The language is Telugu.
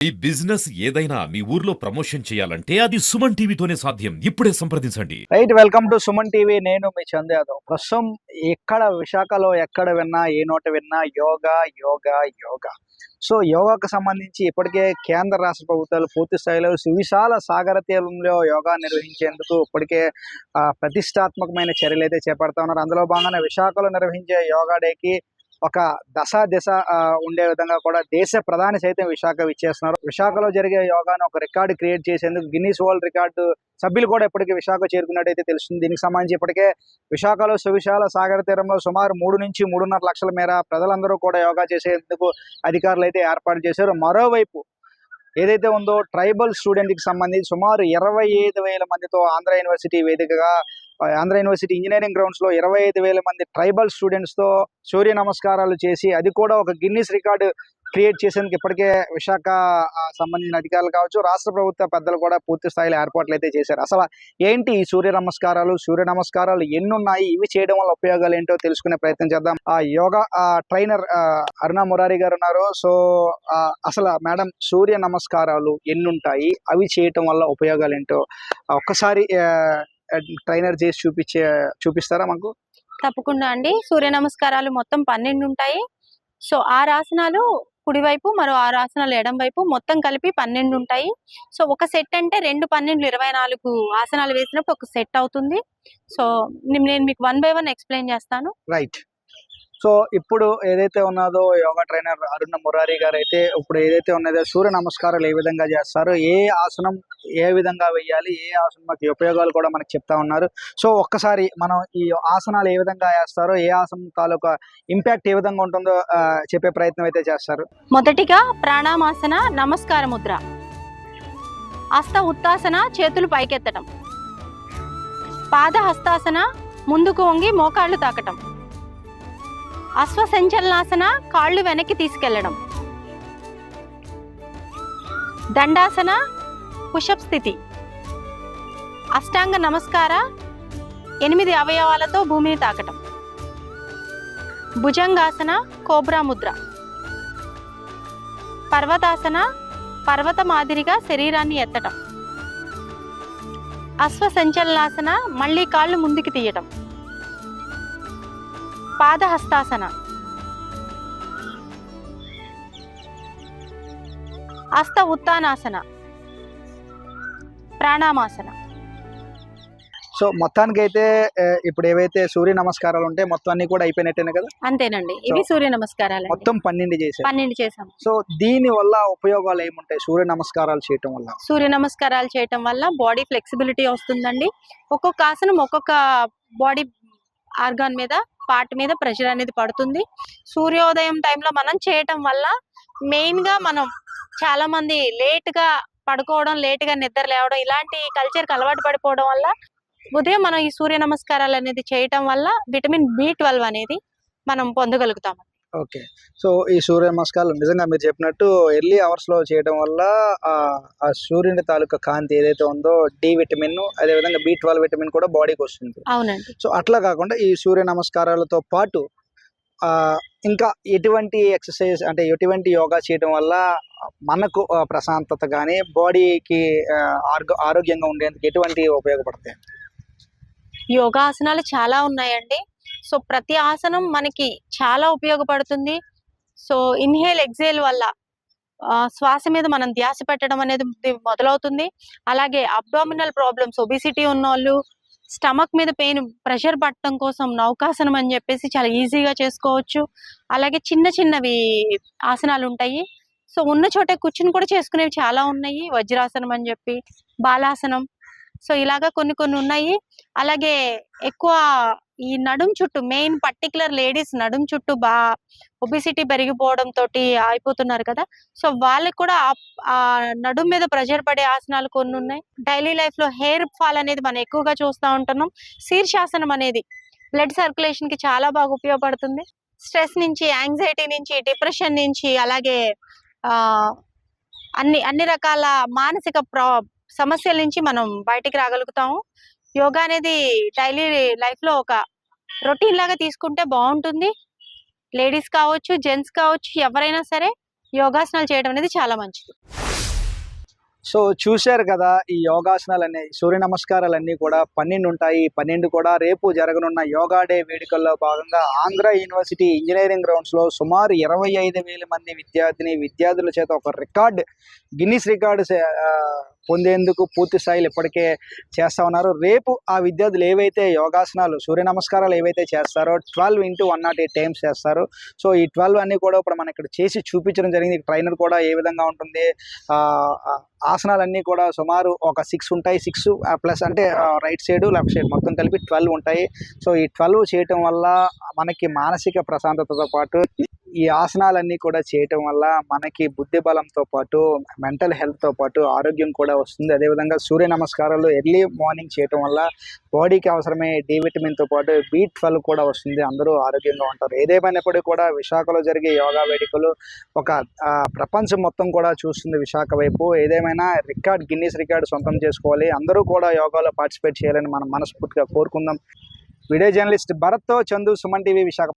ఈ బిజినెస్ ఏదైనా మీ ఊర్లో ప్రమోషన్ చేయాలంటే అది సుమన్ టీవీతోనే సాధ్యం. ఇప్పుడే సంప్రదించండి. Right welcome to Suman TV. నేను మీ చంద్ యాదవ్. ప్రస్తుతం ఎక్కడ విశాఖలో ఎక్కడ విన్నా ఏ నోట విన్నా యోగా యోగా యోగా. సో యోగాకు సంబంధించి ఇప్పటికే కేంద్ర రాష్ట్ర ప్రభుత్వాలు పూర్తి స్థాయిలో సువిశాల సాగర తీరంలో యోగా నిర్వహించేందుకు ఇప్పటికే ఆ, ప్రతిష్టాత్మకమైన చర్యలు అయితే చేపడతా ఉన్నారు. అందులో భాగంగా విశాఖలో నిర్వహించే యోగా డేకి ఒక దశ దిశ ఆ, ఉండే విధంగా కూడా దేశ ప్రధాని సైతం విశాఖ ఇచ్చేస్తున్నారు విశాఖలో జరిగే యోగాను ఒక రికార్డు క్రియేట్ చేసేందుకు గిన్నీస్ వరల్డ్ రికార్డు సభ్యులు కూడా ఇప్పటికే విశాఖ చేరుకున్నట్టయితే తెలుస్తుంది. దీనికి సంబంధించి ఇప్పటికే విశాఖలో సువిశాల సాగర తీరంలో సుమారు మూడు నుంచి మూడున్నర లక్షల మేర ప్రజలందరూ కూడా యోగా చేసేందుకు అధికారులు అయితే ఏర్పాటు చేశారు. మరోవైపు ఏదైతే ఉందో ట్రైబల్ స్టూడెంట్కి సంబంధించి సుమారు ఇరవై ఐదు వేల మందితో ఆంధ్ర యూనివర్సిటీ వేదికగా ఆంధ్ర యూనివర్సిటీ ఇంజనీరింగ్ గ్రౌండ్స్లో ఇరవై ఐదు వేల మంది ట్రైబల్ స్టూడెంట్స్తో సూర్య నమస్కారాలు చేసి అది కూడా ఒక గిన్నిస్ రికార్డు క్రియేట్ చేసేందుకు ఇప్పటికే విశాఖ సంబంధించిన అధికారులు కావచ్చు రాష్ట్ర ప్రభుత్వ పెద్దలు కూడా పూర్తి స్థాయిలో ఏర్పాట్లు అయితే చేశారు. అసలు ఏంటి ఈ సూర్య నమస్కారాలు? సూర్య నమస్కారాలు ఎన్ని ఉన్నాయి ఇవి చేయడం వల్ల ఉపయోగాలు ఏంటో తెలుసుకునే ప్రయత్నం చేద్దాం. ఆ యోగా ట్రైనర్ ఆ, అరుణ మురారి గారు ఉన్నారు. సో ఆ, అసలు మేడం సూర్య నమస్కారాలు ఎన్ని ఉంటాయి అవి చేయటం వల్ల ఉపయోగాలు ఏంటో ఒక్కసారి ట్రైనర్ చేసి చూపించే చూపిస్తారా మాకు? తప్పకుండా అండి. సూర్య నమస్కారాలు మొత్తం పన్నెండు ఉంటాయి. సో ఆరు ఆసనాలు కుడివైపు మరో ఆరు ఆసనాలు ఎడం వైపు మొత్తం కలిపి పన్నెండు ఉంటాయి. సో ఒక సెట్ అంటే రెండు పన్నెండు ఇరవై నాలుగు ఆసనాలు వేసినప్పుడు ఒక సెట్ అవుతుంది. సో నేను మీకు వన్ బై వన్ ఎక్స్ప్లెయిన్ చేస్తాను. రైట్. సో ఇప్పుడు ఏదైతే ఉన్నదో యోగా ట్రైనర్ అరుణ మురారి గారు అయితే ఇప్పుడు ఏదైతే ఉన్నదో సూర్య నమస్కారాలు ఏ విధంగా చేస్తారు ఏ ఆసనం ఏ విధంగా వేయాలి ఏ ఆసనంకి ఉపయోగాలు కూడా మనకు చెప్తా ఉన్నారు. సో ఒక్కసారి మనం ఈ ఆసనాలు ఏ విధంగా వేస్తారో ఏ ఆసనం తాలూకా ఇంపాక్ట్ ఏ విధంగా ఉంటుందో చెప్పే ప్రయత్నం అయితే చేస్తారు. మొదటిగా ప్రాణామాసన నమస్కార ముద్ర. హస్త ఉత్తాసన చేతులు పైకెత్తడం పాద హస్తాసన ముందుకు వంగి మోకాళ్ళు తాకటం. అశ్వసంచలనాసన కాళ్ళు వెనక్కి తీసుకెళ్ళడం. దండాసన పుషప్ స్థితి అష్టాంగ నమస్కార ఎనిమిది అవయవాలతో భూమిని తాకటం. భుజంగాసన కోబ్రా ముద్ర. పర్వతాసన పర్వత మాదిరిగా శరీరాన్ని ఎత్తటం. అశ్వసంచలనాసన మళ్ళీ కాళ్ళు ముందుకు తీయటం. పాదహస్తాసన. హస్త ఉత్తానాసన ప్రాణామాసన. సో మొత్తానికి అయితే ఇప్పుడు ఏవైతే సూర్య నమస్కారాలు ఉంటాయి మొత్తం అన్ని కూడా అయిపోయినట్టేనే కదా? అంతేనండి. ఇవి సూర్య నమస్కారాలు మొత్తం పన్నెండు చేశారు. పన్నెండు చేసాం సో దీని వల్ల ఉపయోగాలు ఏముంటాయి? సూర్య నమస్కారాలు చేయటం వల్ల. సూర్య నమస్కారాలు చేయటం వల్ల బాడీ ఫ్లెక్సిబిలిటీ వస్తుందండి. ఒక్కొక్క ఆసనం ఒక్కొక్క బాడీ ఆర్గాన్ మీద పార్ట్ మీద ప్రెషర్ అనేది పడుతుంది. సూర్యోదయం టైంలో మనం చేయటం వల్ల మెయిన్గా మనం చాలా మంది లేట్గా పడుకోవడం లేట్గా నిద్ర లేవడం ఇలాంటి కల్చర్కి అలవాటు పడిపోవడం వల్ల ఉదయం మనం ఈ సూర్య నమస్కారాలు అనేది చేయటం వల్ల విటమిన్ బి ట్వెల్వ్ అనేది మనం పొందగలుగుతాము. ఓకే. సో ఈ సూర్య నమస్కారాలు నిజంగా మీరు చెప్పినట్టు ఎర్లీ అవర్స్లో చేయడం వల్ల ఆ సూర్యుని తాలూకా కాంతి ఏదైతే ఉందో డి విటమిన్ అదేవిధంగా బి ట్వెల్వ్ విటమిన్ కూడా బాడీకి వస్తుంది. అవునండి. సో అట్లా కాకుండా ఈ సూర్య నమస్కారాలతో పాటు ఆ ఇంకా ఎటువంటి ఎక్సర్సైజ్ అంటే ఎటువంటి యోగా చేయడం వల్ల మనకు ప్రశాంతత కానీ బాడీకి ఆరోగ్యంగా ఉండేందుకు ఎటువంటి ఉపయోగపడతాయి? యోగాసనాలు చాలా ఉన్నాయండి. సో ప్రతి ఆసనం మనకి చాలా ఉపయోగపడుతుంది. సో ఇన్హేల్ ఎగ్జేల్ వల్ల ఆ, శ్వాస మీద మనం ధ్యాస పెట్టడం అనేది మొదలవుతుంది. అలాగే అబ్డామినల్ ప్రాబ్లమ్స్ ఒబిసిటీ ఉన్నోళ్ళు స్టమక్ మీద పెయిన్ ప్రెషర్ పట్టడం కోసం నౌకాసనం అని చెప్పేసి చాలా ఈజీగా చేసుకోవచ్చు. అలాగే చిన్న చిన్నవి ఆసనాలు ఉంటాయి. సో ఉన్న చోటే కూర్చుని కూడా చేసుకునేవి చాలా ఉన్నాయి. వజ్రాసనం అని చెప్పి బాలాసనం. సో ఇలాగా కొన్ని కొన్ని ఉన్నాయి. అలాగే ఎక్కువ ఈ నడుం చుట్టూ మెయిన్ పర్టికులర్ లేడీస్ నడుం చుట్టూ బా ఒబిసిటీ పెరిగిపోవడం తోటి అయిపోతున్నారు కదా. సో వాళ్ళకి కూడా ఆ- నడుం మీద ప్రెషర్ పడే ఆసనాలు కొన్ని ఉన్నాయి. డైలీ లైఫ్లో హెయిర్ ఫాల్ అనేది మనం ఎక్కువగా చూస్తూ ఉంటున్నాం. శీర్షాసనం అనేది బ్లడ్ సర్క్యులేషన్కి చాలా బాగా ఉపయోగపడుతుంది. స్ట్రెస్ నుంచి యాంగ్జైటీ నుంచి డిప్రెషన్ నుంచి అలాగే ఆ అన్ని అన్ని రకాల మానసిక ప్రా సమస్యల నుంచి మనం బయటికి రాగలుగుతాము. యోగా అనేది డైలీ లైఫ్లో ఒక రొటీన్ లాగా తీసుకుంటే బాగుంటుంది. లేడీస్ కావచ్చు జెంట్స్ కావచ్చు ఎవరైనా సరే యోగాసనాలు చేయడం అనేది చాలా మంచిది. సో చూశారు కదా ఈ యోగాసనాలన్నీ సూర్య నమస్కారాలన్నీ కూడా పన్నెండు ఉంటాయి పన్నెండు కూడా రేపు జరగనున్న యోగా డే వేడుకల్లో భాగంగా ఆంధ్ర యూనివర్సిటీ ఇంజనీరింగ్ గ్రౌండ్స్లో సుమారు ఇరవై ఐదు వేల మంది విద్యార్థిని విద్యార్థుల చేత ఒక రికార్డ్ గిన్నిస్ రికార్డు పొందేందుకు పూర్తి స్థాయిలో ఇప్పటికే చేస్తా ఉన్నారు. రేపు ఆ విద్యార్థులు ఏవైతే యోగాసనాలు సూర్య నమస్కారాలు ఏవైతే చేస్తారో twelve into one not eight times చేస్తారు. సో ఈ ట్వెల్వ్ అన్నీ కూడా ఇప్పుడు మనం ఇక్కడ చేసి చూపించడం జరిగింది. ట్రైనర్ కూడా ఏ విధంగా ఉంటుంది? ఆసనాలన్నీ కూడా సుమారు ఒక సిక్స్ ఉంటాయి. సిక్స్ ప్లస్ అంటే రైట్ సైడ్ లెఫ్ట్ సైడ్ మొత్తం కలిపి ట్వెల్వ్ ఉంటాయి. సో ఈ ట్వెల్వ్ చేయటం వల్ల మనకి మానసిక ప్రశాంతతతో పాటు ఈ ఆసనాలన్నీ కూడా చేయటం వల్ల మనకి బుద్ధి బలంతో పాటు మెంటల్ హెల్త్తో పాటు ఆరోగ్యం కూడా వస్తుంది. అదేవిధంగా సూర్య నమస్కారాలు ఎర్లీ మార్నింగ్ చేయటం వల్ల బాడీకి అవసరమే డి విటమిన్తో పాటు బి ట్వెల్వ్ కూడా వస్తుంది. అందరూ ఆరోగ్యంగా ఉంటారు. ఏదేమైనప్పటికీ కూడా విశాఖలో జరిగే యోగా వేడుకలు ఒక ప్రపంచం మొత్తం కూడా చూస్తుంది విశాఖ వైపు. ఏదేమైనా రికార్డ్ గిన్నీస్ రికార్డ్ సొంతం చేసుకోవాలి. అందరూ కూడా యోగాలో పార్టిసిపేట్ చేయాలని మనం మనస్ఫూర్తిగా కోరుకుందాం. వీడియో జర్నలిస్ట్ భరత్తో చందు సుమన్ టీవీ విశాఖ